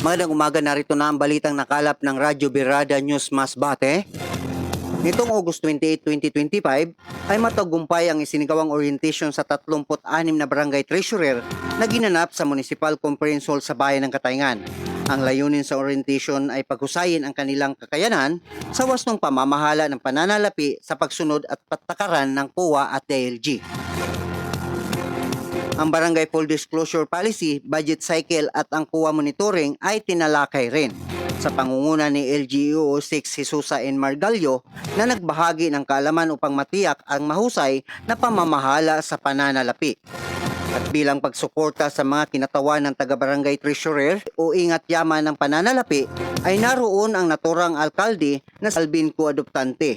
Magandang umaga narito na ang balitang nakalap ng Radyo Birada News Masbate. Nitong August 28, 2025 ay matagumpay ang isinigawang orientation sa 36 na barangay treasurer na ginanap sa Municipal Conference Hall sa Bayan ng Katayngan. Ang layunin sa orientation ay paghusayin ang kanilang kakayanan sa wasnong pamamahala ng pananalapi sa pagsunod at patakaran ng POA at DLG. Ang Barangay Full Disclosure Policy, Budget Cycle at ang POA Monitoring ay tinalakay rin sa pangunguna ni LGU 6 Jesusa N. Margallo na nagbahagi ng kaalaman upang matiyak ang mahusay na pamamahala sa pananalapi. At bilang pagsuporta sa mga kinatawan ng taga-barangay treasurer o ingat yaman ng pananalapi, ay naroon ang naturang alkalde na Salvin Adoptante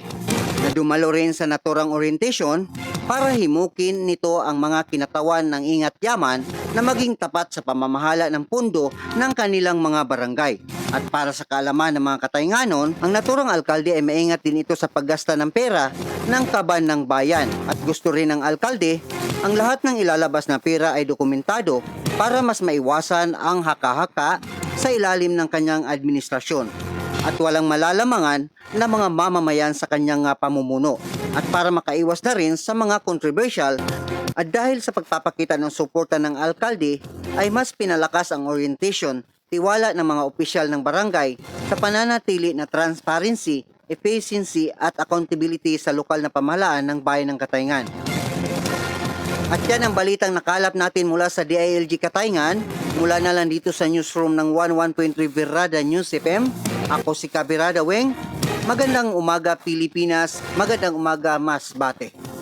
na dumalo rin sa naturang orientation para himukin nito ang mga kinatawan ng ingat yaman na maging tapat sa pamamahala ng pundo ng kanilang mga barangay. At para sa kaalaman ng mga Kataynganon, ang naturang alkalde ay maingat din ito sa paggasta ng pera ng kaban ng bayan. At gusto rin ng alkalde ang lahat ng ilalabas na pera ay dokumentado para mas maiwasan ang haka-haka sa ilalim ng kanyang administrasyon at walang malalamangan na mga mamamayan sa kanyang ah, pamumuno at para makaiwas na rin sa mga controversial at dahil sa pagpapakita ng suporta ng alkalde ay mas pinalakas ang orientation tiwala ng mga opisyal ng barangay sa pananatili na transparency, efficiency at accountability sa lokal na pamahalaan ng bayan ng Katayngan. At yan ang balitang nakalap natin mula sa DILG Katayngan, mula na lang dito sa newsroom ng 11.3 Virada News FM. Ako si Kabirada Weng. Magandang umaga Pilipinas, magandang umaga Mas Bate.